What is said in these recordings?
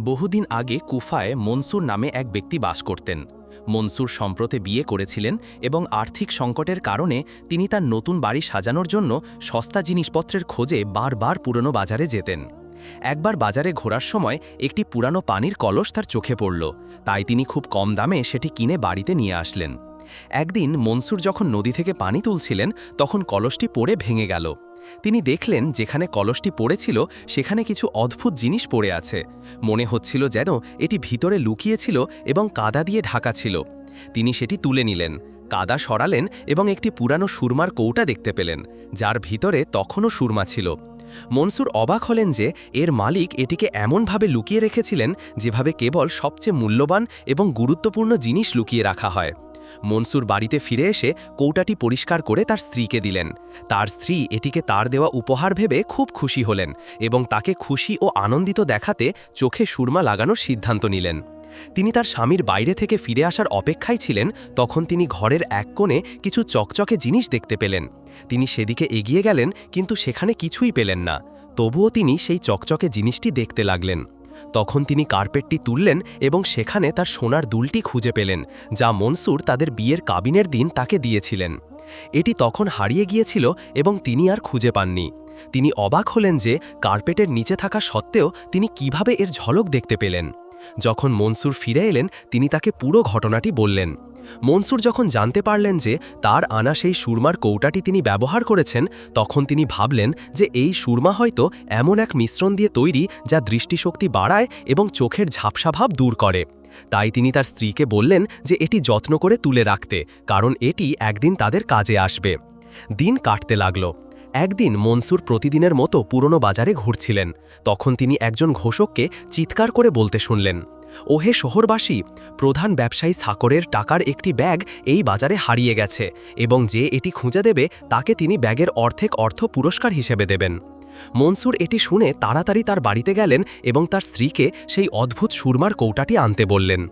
বহুদিন আগে কুফায় মনসুর নামে এক ব্যক্তি বাস করতেন। মনসুর সম্প্রতি বিয়ে করেছিলেন এবং আর্থিক সংকটের কারণে তিনি তার নতুন বাড়ি সাজানোর জন্য সস্তা জিনিসপত্রের খোঁজে বারবার পুরনো বাজারে যেতেন। একবার বাজারে ঘোরার সময় একটি পুরানো পানির কলস তার চোখে পড়ল। তাই তিনি খুব কম দামে সেটি কিনে বাড়িতে নিয়ে আসলেন। একদিন মনসুর যখন নদী থেকে পানি তুলছিলেন, তখন কলসটি পড়ে ভেঙে গেল। তিনি দেখলেন যেখানে কলসটি পড়েছিল, সেখানে কিছু অদ্ভুত জিনিস পড়ে আছে। মনে হচ্ছিল যেন এটি ভিতরে লুকিয়েছিল এবং কাদা দিয়ে ঢাকা ছিল। তিনি সেটি তুলে নিলেন। কাদা সরালেন এবং একটি পুরানো সুরমার কৌটা দেখতে পেলেন, যার ভিতরে তখনও সুরমা ছিল। মনসুর অবাক হলেন যে এর মালিক এটিকে এমনভাবে লুকিয়ে রেখেছিলেন, যেভাবে কেবল সবচেয়ে মূল্যবান এবং গুরুত্বপূর্ণ জিনিস লুকিয়ে রাখা হয়। মনসুর বাড়িতে ফিরে এসে কৌটাটি পরিষ্কার করে তার স্ত্রীকে দিলেন। তার স্ত্রী এটিকে তার দেওয়া উপহার ভেবে খুব খুশি হলেন এবং তাকে খুশি ও আনন্দিত দেখাতে চোখে সুরমা লাগানোর সিদ্ধান্ত নিলেন। তিনি তার স্বামীর বাইরে থেকে ফিরে আসার অপেক্ষায় ছিলেন, তখন তিনি ঘরের এক কোণে কিছু চকচকে জিনিস দেখতে পেলেন। তিনি সেদিকে এগিয়ে গেলেন, কিন্তু সেখানে কিছুই পেলেন না। তবুও তিনি সেই চকচকে জিনিসটি দেখতে লাগলেন। তখন তিনি কার্পেটটি তুললেন এবং সেখানে তার সোনার দুলটি খুঁজে পেলেন, যা মনসুর তাদের বিয়ের কাবিনের দিন তাকে দিয়েছিলেন। এটি তখন হারিয়ে গিয়েছিল এবং তিনি আর খুঁজে পাননি। তিনি অবাক হলেন যে কার্পেটের নিচে থাকা সত্ত্বেও তিনি কীভাবে এর ঝলক দেখতে পেলেন। যখন মনসুর ফিরে এলেন, তিনি তাকে পুরো ঘটনাটি বললেন। মনসুর যখন জানতে পারলেন যে তার আনা সেই সুরমার কৌটাটি তিনি ব্যবহার করেছেন, তখন তিনি ভাবলেন যে এই সুরমা হয়তো এমন এক মিশ্রণ দিয়ে তৈরি যা দৃষ্টিশক্তি বাড়ায় এবং চোখের ঝাপসাভাব দূর করে। তাই তিনি তার স্ত্রীকে বললেন যে এটি যত্ন করে তুলে রাখতে, কারণ এটি একদিন তাদের কাজে আসবে। দিন কাটতে লাগল। একদিন মনসুর প্রতিদিনের মতো পুরনো বাজারে ঘুরছিলেন। তখন তিনি একজন ঘোষককে চিৎকার করে বলতে শুনলেন ওহে শহরবাসী, প্রধান ব্যবসায়ী সাকরের টাকার একটি ব্যাগ এই বাজারে হারিয়ে গেছে এবং যে এটি খুঁজে দেবে তাকে তিনি ব্যাগের অর্ধেক অর্থ পুরস্কার হিসেবে দেবেন। মনসুর এটি শুনে তাড়াতাড়ি তার বাড়িতে গেলেন এবং তার স্ত্রীকে সেই অদ্ভুত সুরমার কৌটাটি আনতে বললেন।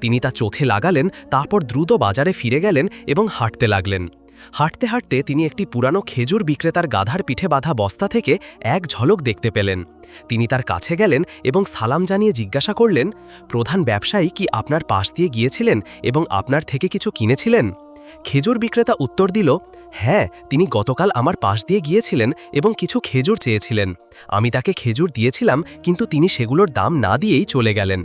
তিনি তা চোখে লাগালেন, তারপর দ্রুত বাজারে ফিরে গেলেন এবং হাঁটতে লাগলেন। হাঁটতে হাঁটতে তিনি একটি পুরানো খেজুর বিক্রেতার গাধার পিঠে বাঁধা বস্তা থেকে এক ঝলক দেখতে পেলেন। তিনি তার কাছে গেলেন এবং সালাম জানিয়ে জিজ্ঞাসা করলেন, প্রধান ব্যবসায়ী কি আপনার পাশ দিয়ে গিয়েছিলেন এবং আপনার থেকে কিছু কিনেছিলেন? খেজুর বিক্রেতা উত্তর দিল হ্যাঁ তিনি গতকাল আমার পাশ দিয়ে গিয়েছিলেন এবং কিছু খেজুর চেয়েছিলেন। আমি তাকে খেজুর দিয়েছিলাম, কিন্তু তিনি সেগুলোর দাম না দিয়েই চলে গেলেন।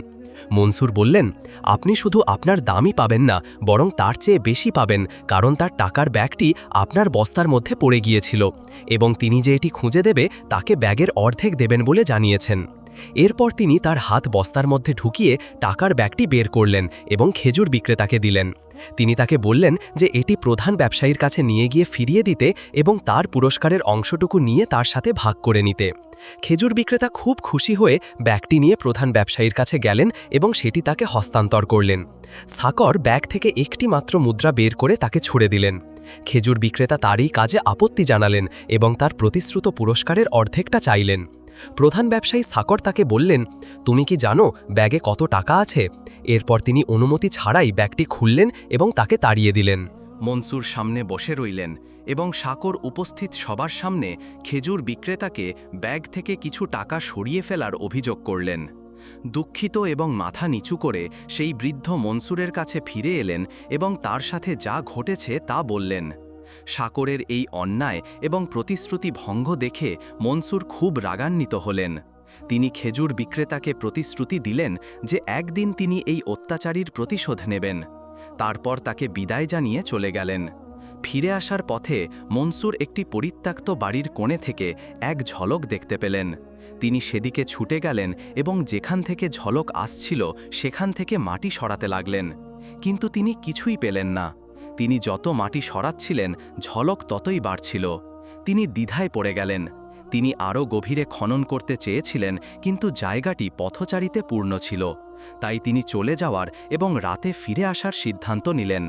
মনসুর বললেন, আপনি শুধু আপনার দামই পাবেন না, বরং তার চেয়ে বেশি পাবেন, কারণ তার টাকার ব্যাগটি আপনার বস্তার মধ্যে পড়ে গিয়েছিল এবং তিনি যে এটি খুঁজে দেবে, তাকে ব্যাগের অর্ধেক দেবেন বলে জানিয়েছেন। এরপর তিনি তার হাত বস্তার মধ্যে ঢুকিয়ে টাকার ব্যাগটি বের করলেন এবং খেজুর বিক্রেতাকে দিলেন। তিনি তাকে বললেন যে, এটি প্রধান ব্যবসায়ীর কাছে নিয়ে গিয়ে ফিরিয়ে দিতে এবং তার পুরস্কারের অংশটুকু নিয়ে তার সাথে ভাগ করে নিতে। খেজুর বিক্রেতা খুব খুশি হয়ে ব্যাগটি নিয়ে প্রধান ব্যবসায়ীর কাছে গেলেন এবং সেটি তাকে হস্তান্তর করলেন। সাকর ব্যাগ থেকে একটি মাত্র মুদ্রা বের করে তাকে ছুড়ে দিলেন। খেজুর বিক্রেতা তারই কাজে আপত্তি জানালেন এবং তার প্রতিশ্রুত পুরস্কারের অর্ধেকটা চাইলেন। প্রধান ব্যবসায়ী সাকর তাকে বললেন, তুমি কি জানো ব্যাগে কত টাকা আছে? এরপর তিনি অনুমতি ছাড়াই ব্যাগটি খুললেন এবং তাকে তাড়িয়ে দিলেন। মনসুর সামনে বসে রইলেন এবং সাকর উপস্থিত সবার সামনে খেজুর বিক্রেতাকে ব্যাগ থেকে কিছু টাকা সরিয়ে ফেলার অভিযোগ করলেন। দুঃখিত এবং মাথা নিচু করে সেই বৃদ্ধ মনসুরের কাছে ফিরে এলেন এবং তার সাথে যা ঘটেছে তা বললেন। সাকরের এই অন্যায় এবং প্রতিশ্রুতি ভঙ্গ দেখে মনসুর খুব রাগান্বিত হলেন। তিনি খেজুর বিক্রেতাকে প্রতিশ্রুতি দিলেন যে একদিন তিনি এই অত্যাচারীর প্রতিশোধ নেবেন। তারপর তাকে বিদায় জানিয়ে চলে গেলেন। ফিরে আসার পথে মনসুর একটি পরিত্যক্ত বাড়ির কোণে থেকে এক ঝলক দেখতে পেলেন। তিনি সেদিকে ছুটে গেলেন এবং যেখান থেকে ঝলক আসছিল সেখান থেকে মাটি সরাতে লাগলেন। কিন্তু তিনি কিছুই পেলেন না। তিনি যত মাটি সরাচ্ছিলেন, ঝলক ততই বাড়ছিল। তিনি দ্বিধায় পড়ে গেলেন। তিনি আরও গভীরে খনন করতে চেয়েছিলেন, কিন্তু জায়গাটি পথচারীতে পূর্ণ ছিল। তাই তিনি চলে যাওয়ার এবং রাতে ফিরে আসার সিদ্ধান্ত নিলেন।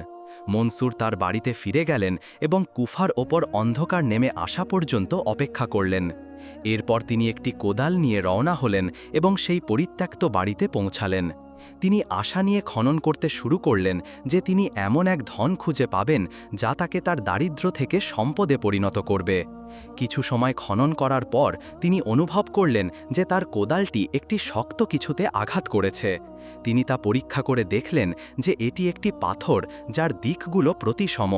মনসুর তার বাড়িতে ফিরে গেলেন এবং কুফার ওপর অন্ধকার নেমে আসা পর্যন্ত অপেক্ষা করলেন। এরপর তিনি একটি কোদাল নিয়ে রওনা হলেন এবং সেই পরিত্যক্ত বাড়িতে পৌঁছালেন। তিনি আশা নিয়ে খনন করতে শুরু করলেন যে তিনি এমন এক ধন খুঁজে পাবেন যা তাকে তার দারিদ্র্য থেকে সম্পদে পরিণত করবে। কিছু সময় খনন করার পর তিনি অনুভব করলেন যে তার কোদালটি একটি শক্ত কিছুতে আঘাত করেছে। তিনি তা পরীক্ষা করে দেখলেন যে এটি একটি পাথর যার দিকগুলো প্রতিসম,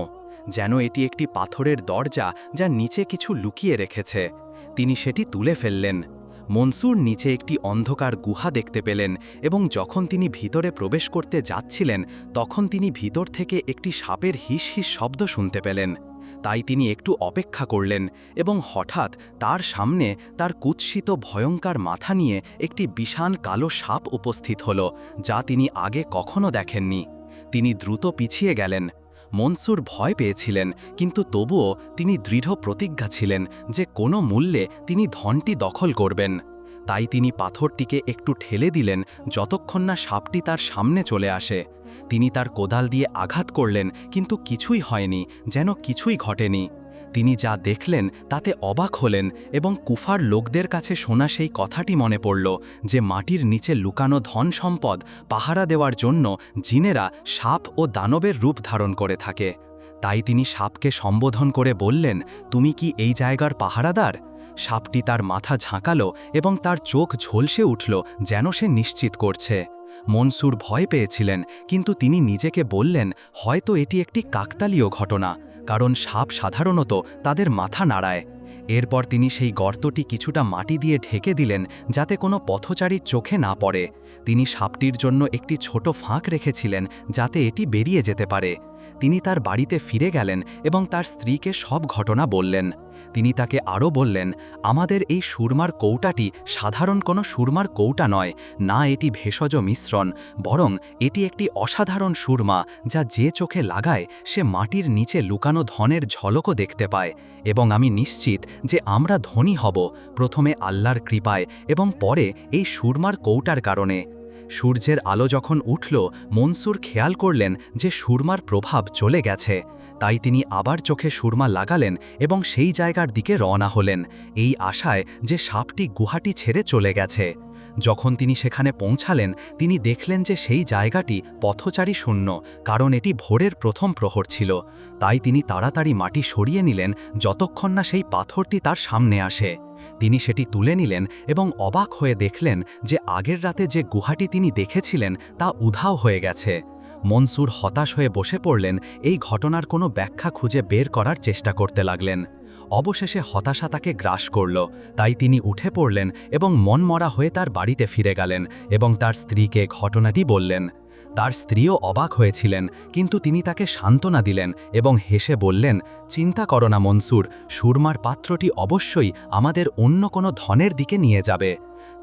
যেন এটি একটি পাথরের দরজা যা নিচে কিছু লুকিয়ে রেখেছে। তিনি সেটি তুলে ফেললেন। মনসুর নিচে একটি অন্ধকার গুহা দেখতে পেলেন এবং যখন তিনি ভিতরে প্রবেশ করতে যাচ্ছিলেন, তখন তিনি ভিতর থেকে একটি সাপের হিস হিস শব্দ শুনতে পেলেন। তাই তিনি একটু অপেক্ষা করলেন এবং হঠাৎ তার সামনে তার কুৎসিত ভয়ঙ্কর মাথা নিয়ে একটি বিশাল কালো সাপ উপস্থিত হল, যা তিনি আগে কখনো দেখেননি। তিনি দ্রুত পিছিয়ে গেলেন। মনসুর ভয় পেয়েছিলেন, কিন্তু তবুও তিনি দৃঢ় প্রতিজ্ঞা ছিলেন যে কোনো মূল্যে তিনি ধনটি দখল করবেন। তাই তিনি পাথরটিকে একটু ঠেলে দিলেন যতক্ষণ না সাপটি তার সামনে চলে আসে। তিনি তার কোদাল দিয়ে আঘাত করলেন, কিন্তু কিছুই হয়নি, যেন কিছুই ঘটেনি। তিনি যা দেখলেন তাতে অবাক হলেন এবং কুফার লোকদের কাছে শোনা সেই কথাটি মনে পড়ল যে মাটির নিচে লুকানো ধন সম্পদ পাহারা দেওয়ার জন্য জিনেরা সাপ ও দানবের রূপ ধারণ করে থাকে। তাই তিনি সাপকে সম্বোধন করে বললেন, তুমি কি এই জায়গার পাহারাদার? সাপটি তার মাথা ঝাঁকালো এবং তার চোখ ঝলসে উঠল যেন সে নিশ্চিত করছে। মনসুর ভয় পেয়েছিলেন, কিন্তু তিনি নিজেকে বললেন, হয়তো এটি একটি কাকতালীয় ঘটনা। কারণ সাপ সাধারণত তাদের মাথা নাড়ায়। এরপর তিনি সেই গর্তটি কিছুটা মাটি দিয়ে ঢেকে দিলেন যাতে কোনো পথচারীর চোখে না পড়ে। তিনি সাপটির জন্য একটি ছোট ফাঁক রেখেছিলেন যাতে এটি বেরিয়ে যেতে পারে। তিনি তার বাড়িতে ফিরে গেলেন এবং তার স্ত্রীকে সব ঘটনা বললেন। তিনি তাকে আরও বললেন, আমাদের এই সুরমার কৌটাটি সাধারণ কোনো সুরমার কৌটা নয়, না এটি ভেষজ মিশ্রণ, বরং এটি একটি অসাধারণ সুরমা যা যে চোখে লাগায় সে মাটির নিচে লুকানো ধনের ঝলকও দেখতে পায়। এবং আমি নিশ্চিত যে আমরা ধনী হব, প্রথমে আল্লাহর কৃপায় এবং পরে এই সুরমার কৌটার কারণে। সূর্যের আলো যখন উঠল, মনসুর খেয়াল করলেন যে সুরমার প্রভাব চলে গেছে। তাই তিনি আবার চোখে সুরমা লাগালেন এবং সেই জায়গার দিকে রওনা হলেন। এই আশায় যে সাপটি গুহাটি ছেড়ে চলে গেছে। যখন তিনি সেখানে পৌঁছালেন, তিনি দেখলেন যে সেই জায়গাটি পথচারী শূন্য, কারণ এটি ভোরের প্রথম প্রহর ছিল। তাই তিনি তাড়াতাড়ি মাটি সরিয়ে নিলেন যতক্ষণ না সেই পাথরটি তার সামনে আসে। তিনি সেটি তুলে নিলেন এবং অবাক হয়ে দেখলেন যে আগের রাতে যে গুহাটি তিনি দেখেছিলেন তা উধাও হয়ে গেছে। মনসুর হতাশ হয়ে বসে পড়লেন, এই ঘটনার কোনো ব্যাখ্যা খুঁজে বের করার চেষ্টা করতে লাগলেন। অবশেষে হতাশা তাকে গ্রাস করল। তাই তিনি উঠে পড়লেন এবং মনমরা হয়ে তার বাড়িতে ফিরে গেলেন এবং তার স্ত্রীকে ঘটনাটি বললেন। তার স্ত্রীও অবাক হয়েছিলেন, কিন্তু তিনি তাকে সান্ত্বনা দিলেন এবং হেসে বললেন, চিন্তা করো না মনসুর, সুরমার পাত্রটি অবশ্যই আমাদের অন্য কোনো ধনের দিকে নিয়ে যাবে।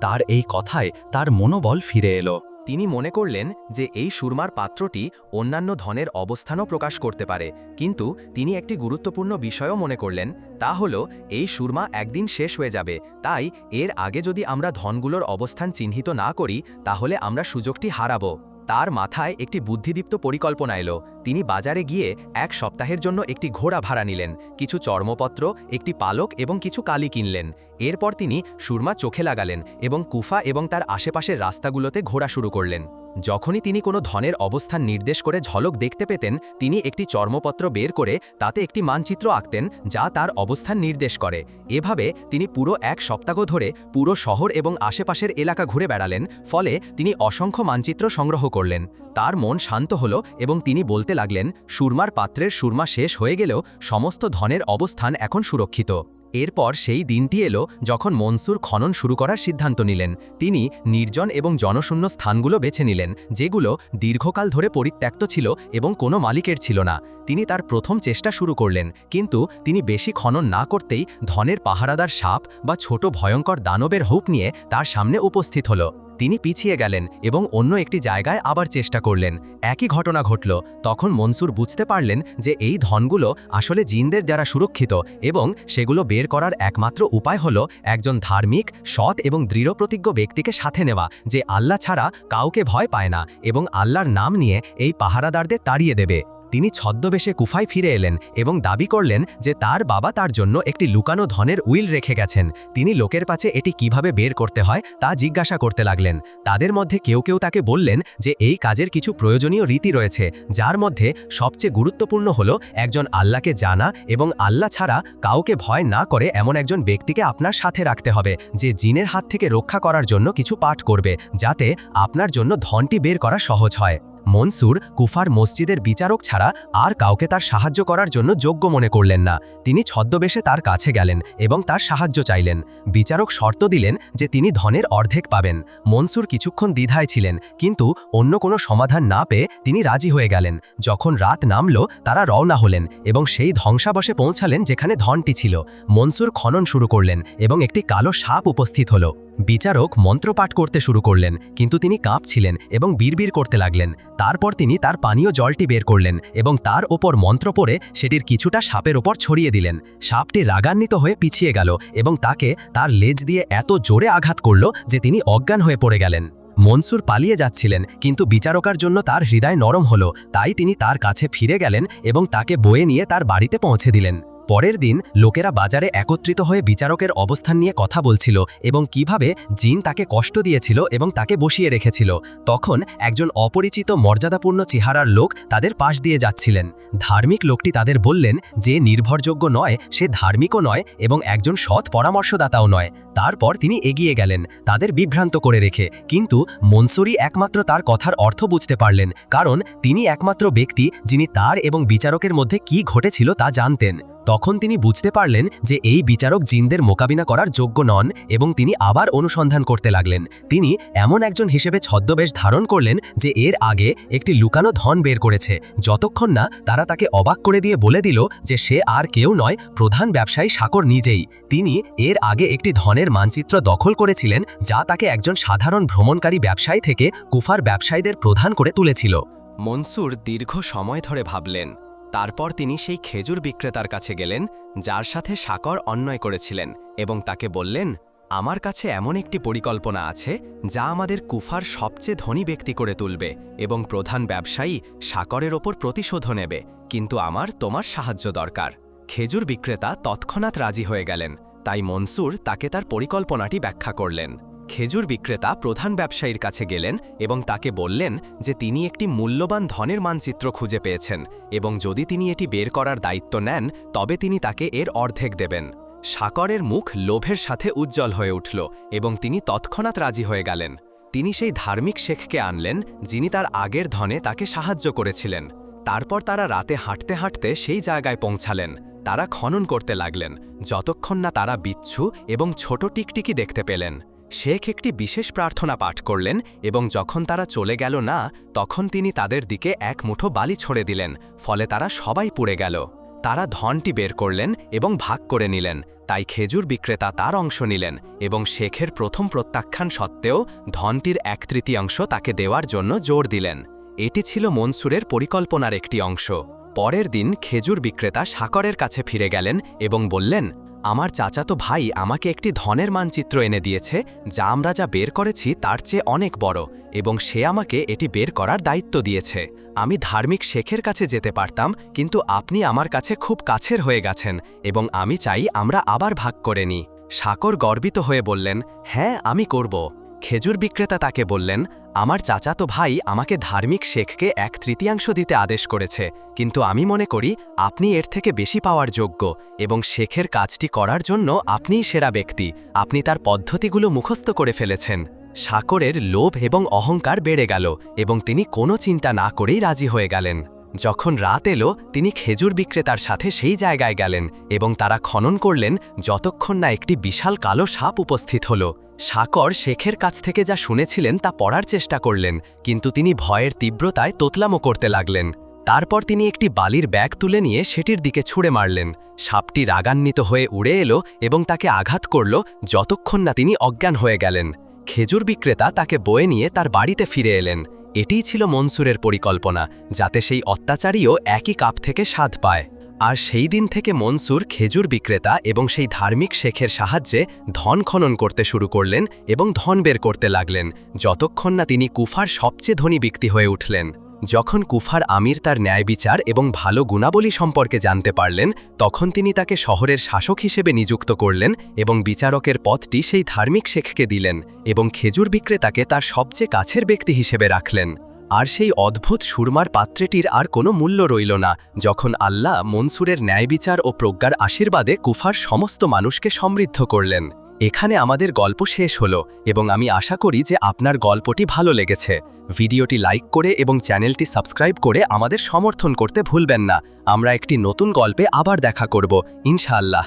তার এই কথায় তার মনোবল ফিরে এলো। তিনি মনে করলেন যে এই সুরমার পাত্রটি অন্যান্য ধনের অবস্থানও প্রকাশ করতে পারে, কিন্তু তিনি একটি গুরুত্বপূর্ণ বিষয়ও মনে করলেন, তা হল এই সুরমা একদিন শেষ হয়ে যাবে, তাই এর আগে যদি আমরা ধনগুলোর অবস্থান চিহ্নিত না করি, তাহলে আমরা সুযোগটি হারাবো। তার মাথায় একটি বুদ্ধিদীপ্ত পরিকল্পনা এলো। তিনি বাজারে গিয়ে এক সপ্তাহের জন্য একটি ঘোড়া ভাড়া নিলেন, কিছু চর্মপত্র, একটি পালক এবং কিছু কালি কিনলেন। এরপর তিনি সুরমা চোখে লাগালেন এবং কুফা এবং তার আশেপাশের রাস্তাগুলোতে ঘোরা শুরু করলেন। যখনই তিনি কোনো ধনের অবস্থান নির্দেশ করে ঝলক দেখতে পেতেন, তিনি একটি চর্মপত্র বের করে তাতে একটি মানচিত্র আঁকতেন যা তার অবস্থান নির্দেশ করে। এভাবে তিনি পুরো এক সপ্তাহ ধরে পুরো শহর এবং আশেপাশের এলাকা ঘুরে বেড়ালেন, ফলে তিনি অসংখ্য মানচিত্র সংগ্রহ করলেন। তার মন শান্ত হল এবং তিনি বলতে লাগলেন, সুরমার পাত্রের সুরমা শেষ হয়ে গেলেও সমস্ত ধনের অবস্থান এখন সুরক্ষিত। এরপর সেই দিনটি এলো যখন মনসুর খনন শুরু করার সিদ্ধান্ত নিলেন। তিনি নির্জন এবং জনশূন্য স্থানগুলো বেছে নিলেন, যেগুলো দীর্ঘকাল ধরে পরিত্যক্ত ছিল এবং কোনো মালিকের ছিল না। তিনি তার প্রথম চেষ্টা শুরু করলেন, কিন্তু তিনি বেশি খনন না করতেই ধনের পাহারাদার সাপ বা ছোট ভয়ঙ্কর দানবের হুক নিয়ে তার সামনে উপস্থিত হলো। তিনি পিছিয়ে গেলেন এবং অন্য একটি জায়গায় আবার চেষ্টা করলেন। একই ঘটনা ঘটল। তখন মনসুর বুঝতে পারলেন যে এই ধনগুলো আসলে জিনদের দ্বারা সুরক্ষিত এবং সেগুলো বের করার একমাত্র উপায় হল একজন ধার্মিক, সৎ এবং দৃঢ়প্রতিজ্ঞ ব্যক্তিকে সাথে নেওয়া যে আল্লাহ ছাড়া কাউকে ভয় পায় না এবং আল্লাহর নাম নিয়ে এই পাহারাদারদের তাড়িয়ে দেবে। তিনি ছদ্মবেশে কুফায় ফিরে এলেন এবং দাবি করলেন যে তার বাবা তার জন্য একটি লুকানো ধনের উইল রেখে গেছেন। তিনি লোকের পাশে এটি কীভাবে বের করতে হয় তা জিজ্ঞাসা করতে লাগলেন। তাদের মধ্যে কেউ কেউ তাকে বললেন যে এই কাজের কিছু প্রয়োজনীয় রীতি রয়েছে, যার মধ্যে সবচেয়ে গুরুত্বপূর্ণ হল একজন আল্লাহকে জানা এবং আল্লাহ ছাড়া কাউকে ভয় না করে এমন একজন ব্যক্তিকে আপনার সাথে রাখতে হবে, যে জিনের হাত থেকে রক্ষা করার জন্য কিছু পাঠ করবে, যাতে আপনার জন্য ধনটি বের করা সহজ হয়। মনসুর কুফার মসজিদের বিচারক ছাড়া আর কাউকে তার সাহায্য করার জন্য যোগ্য মনে করলেন না। তিনি ছদ্মবেশে তার কাছে গেলেন এবং তার সাহায্য চাইলেন। বিচারক শর্ত দিলেন যে তিনি ধনের অর্ধেক পাবেন। মনসুর কিছুক্ষণ দ্বিধায় ছিলেন, কিন্তু অন্য কোনো সমাধান না পেয়ে তিনি রাজি হয়ে গেলেন। যখন রাত নামল, তারা রওনা হলেন এবং সেই ধ্বংসাবশে পৌঁছালেন যেখানে ধনটি ছিল। মনসুর খনন শুরু করলেন এবং একটি কালো সাপ উপস্থিত হল। বিচারক মন্ত্রপাঠ করতে শুরু করলেন, কিন্তু তিনি কাঁপছিলেন এবং বিড়বিড় করতে লাগলেন। তারপর তিনি তার পানীয় জলটি বের করলেন এবং তার ওপর মন্ত্র পড়ে সেটির কিছুটা সাপের ওপর ছড়িয়ে দিলেন। সাপটি রাগান্বিত হয়ে পিছিয়ে গেল এবং তাকে তার লেজ দিয়ে এত জোরে আঘাত করল যে তিনি অজ্ঞান হয়ে পড়ে গেলেন। মনসুর পালিয়ে যাচ্ছিলেন, কিন্তু বিচারকার জন্য তার হৃদয় নরম হলো, তাই তিনি তার কাছে ফিরে গেলেন এবং তাকে বয়ে নিয়ে তার বাড়িতে পৌঁছে দিলেন। পরের দিন লোকেরা বাজারে একত্রিত হয়ে বিচারকের অবস্থান নিয়ে কথা বলছিল এবং কীভাবে জিন তাকে কষ্ট দিয়েছিল এবং তাকে বসিয়ে রেখেছিল। তখন একজন অপরিচিত মর্যাদাপূর্ণ চেহারার লোক তাদের পাশ দিয়ে যাচ্ছিলেন। ধার্মিক লোকটি তাদের বললেন যে, নির্ভরযোগ্য নয়, সে ধার্মিকও নয় এবং একজন সৎ পরামর্শদাতাও নয়। তারপর তিনি এগিয়ে গেলেন, তাদের বিভ্রান্ত করে রেখে। কিন্তু মনসুরি একমাত্র তার কথার অর্থ বুঝতে পারলেন, কারণ তিনি একমাত্র ব্যক্তি যিনি তার এবং বিচারকের মধ্যে কি ঘটেছিল তা জানতেন। তখন তিনি বুঝতে পারলেন যে এই বিচারক জিনদের মোকাবিলা করার যোগ্য নন এবং তিনি আবার অনুসন্ধান করতে লাগলেন। তিনি এমন একজন হিসেবে ছদ্মবেশ ধারণ করলেন যে এর আগে একটি লুকানো ধন বের করেছে। যতক্ষণ না তারা তাকে অবাক করে দিয়ে বলে দিল যে সে আর কেউ নয়, প্রধান ব্যবসায়ী সাকর নিজেই। তিনি এর আগে একটি ধনের মানচিত্র দখল করেছিলেন যা তাকে একজন সাধারণ ভ্রমণকারী ব্যবসায়ী থেকে কুফার ব্যবসায়ীদের প্রধান করে তুলেছিল। মনসুর দীর্ঘ সময় ধরে ভাবলেন তারপর তিনি সেই খেজুর বিক্রেতার কাছে গেলেন, যার সাথে সাকর অন্যায় করেছিলেন এবং তাকে বললেন, আমার কাছে এমন একটি পরিকল্পনা আছে, যা আমাদের কুফার সবচেয়ে ধনী ব্যক্তি করে তুলবে এবং প্রধান ব্যবসায়ী সাকরের ওপর প্রতিশোধও নেবে, কিন্তু আমার তোমার সাহায্য দরকার। খেজুর বিক্রেতা তৎক্ষণাৎ রাজি হয়ে গেলেন, তাই মনসুর তাকে তার পরিকল্পনাটি ব্যাখ্যা করলেন। খেজুর বিক্রেতা প্রধান ব্যবসায়ীর কাছে গেলেন এবং তাকে বললেন যে তিনি একটি মূল্যবান ধনের মানচিত্র খুঁজে পেয়েছেন এবং যদি তিনি এটি বের করার দায়িত্ব নেন, তবে তিনি তাকে এর অর্ধেক দেবেন। সাকরের মুখ লোভের সাথে উজ্জ্বল হয়ে উঠল এবং তিনি তৎক্ষণাৎ রাজি হয়ে গেলেন। তিনি সেই ধার্মিক শেখকে আনলেন, যিনি তার আগের ধনে তাকে সাহায্য করেছিলেন। তারপর তারা রাতে হাঁটতে হাঁটতে সেই জায়গায় পৌঁছালেন। তারা খনন করতে লাগলেন, যতক্ষণ না তারা বিচ্ছু এবং ছোট টিকটিকি দেখতে পেলেন। শেখ একটি বিশেষ প্রার্থনা পাঠ করলেন এবং যখন তারা চলে গেল না, তখন তিনি তাদের দিকে এক মুঠো বালি ছড়ে দিলেন, ফলে তারা সবাই পুড়ে গেল। তারা ধনটি বের করলেন এবং ভাগ করে নিলেন, তাই খেজুর বিক্রেতা তার অংশ নিলেন এবং শেখের প্রথম প্রত্যাখ্যান সত্ত্বেও ধনটির এক তৃতীয়াংশ তাকে দেওয়ার জন্য জোর দিলেন। এটি ছিল মনসুরের পরিকল্পনার একটি অংশ। পরের দিন খেজুর বিক্রেতা সাকরের কাছে ফিরে গেলেন এবং বললেন আমার চাচাতো ভাই আমাকে একটি ধনের মানচিত্র এনে দিয়েছে, যা আমরা যা বের করেছি তার চেয়ে অনেক বড়, এবং সে আমাকে এটি বের করার দায়িত্ব দিয়েছে। আমি ধার্মিক শেখের কাছে যেতে পারতাম, কিন্তু আপনি আমার কাছে খুব কাছের হয়ে গেছেন, এবং আমি চাই আমরা আবার ভাগ করে নিই। সাকর গর্বিত হয়ে বললেন হ্যাঁ আমি করব। খেজুর বিক্রেতা তাকে বললেন, আমার চাচাতো ভাই আমাকে ধার্মিক শেখকে এক তৃতীয়াংশ দিতে আদেশ করেছে, কিন্তু আমি মনে করি আপনি এর থেকে বেশি পাওয়ার যোগ্য এবং শেখের কাজটি করার জন্য আপনিই সেরা ব্যক্তি। আপনি তার পদ্ধতিগুলো মুখস্থ করে ফেলেছেন। সাকরের লোভ এবং অহংকার বেড়ে গেল এবং তিনি কোনো চিন্তা না করেই রাজি হয়ে গেলেন। যখন রাত এলো, তিনি খেজুর বিক্রেতার সাথে সেই জায়গায় গেলেন এবং তারা খনন করলেন যতক্ষণ না একটি বিশাল কালো সাপ উপস্থিত হল। সাকর শেখের কাছ থেকে যা শুনেছিলেন তা পড়ার চেষ্টা করলেন, কিন্তু তিনি ভয়ের তীব্রতায় তোতলামো করতে লাগলেন। তারপর তিনি একটি বালির ব্যাগ তুলে নিয়ে সেটির দিকে ছুঁড়ে মারলেন। সাপটি রাগান্বিত হয়ে উড়ে এলো এবং তাকে আঘাত করল যতক্ষণ না তিনি অজ্ঞান হয়ে গেলেন। খেজুর বিক্রেতা তাকে বয়ে নিয়ে তার বাড়িতে ফিরে এলেন। এটিই ছিল মনসুরের পরিকল্পনা, যাতে সেই অত্যাচারীও একই কাপ থেকে স্বাদ পায়। আর সেই দিন থেকে মনসুর খেজুর বিক্রেতা এবং সেই ধার্মিক শেখের সাহায্যে ধন খনন করতে শুরু করলেন এবং ধন বের করতে লাগলেন, যতক্ষণ না তিনি কুফার সবচেয়ে ধনী ব্যক্তি হয়ে উঠলেন। যখন কুফার আমির তার ন্যায় বিচার এবং ভালো গুণাবলী সম্পর্কে জানতে পারলেন, তখন তিনি তাকে শহরের শাসক হিসেবে নিযুক্ত করলেন এবং বিচারকের পদটি সেই ধার্মিক শেখকে দিলেন এবং খেজুর বিক্রেতাকে তার সবচেয়ে কাছের ব্যক্তি হিসেবে রাখলেন। আর সেই অদ্ভুত সুরমার পাত্রেটির আর কোনো মূল্য রইল না, যখন আল্লাহ মনসুরের ন্যায় বিচার ও প্রজ্ঞার আশীর্বাদে কুফার সমস্ত মানুষকে সমৃদ্ধ করলেন। এখানে আমাদের গল্প শেষ হলো এবং আমি আশা করি যে আপনার গল্পটি ভালো লেগেছে। ভিডিওটি লাইক করে এবং চ্যানেলটি সাবস্ক্রাইব করে আমাদের সমর্থন করতে ভুলবেন না। আমরা একটি নতুন গল্পে আবার দেখা করব। ইনশাআল্লাহ।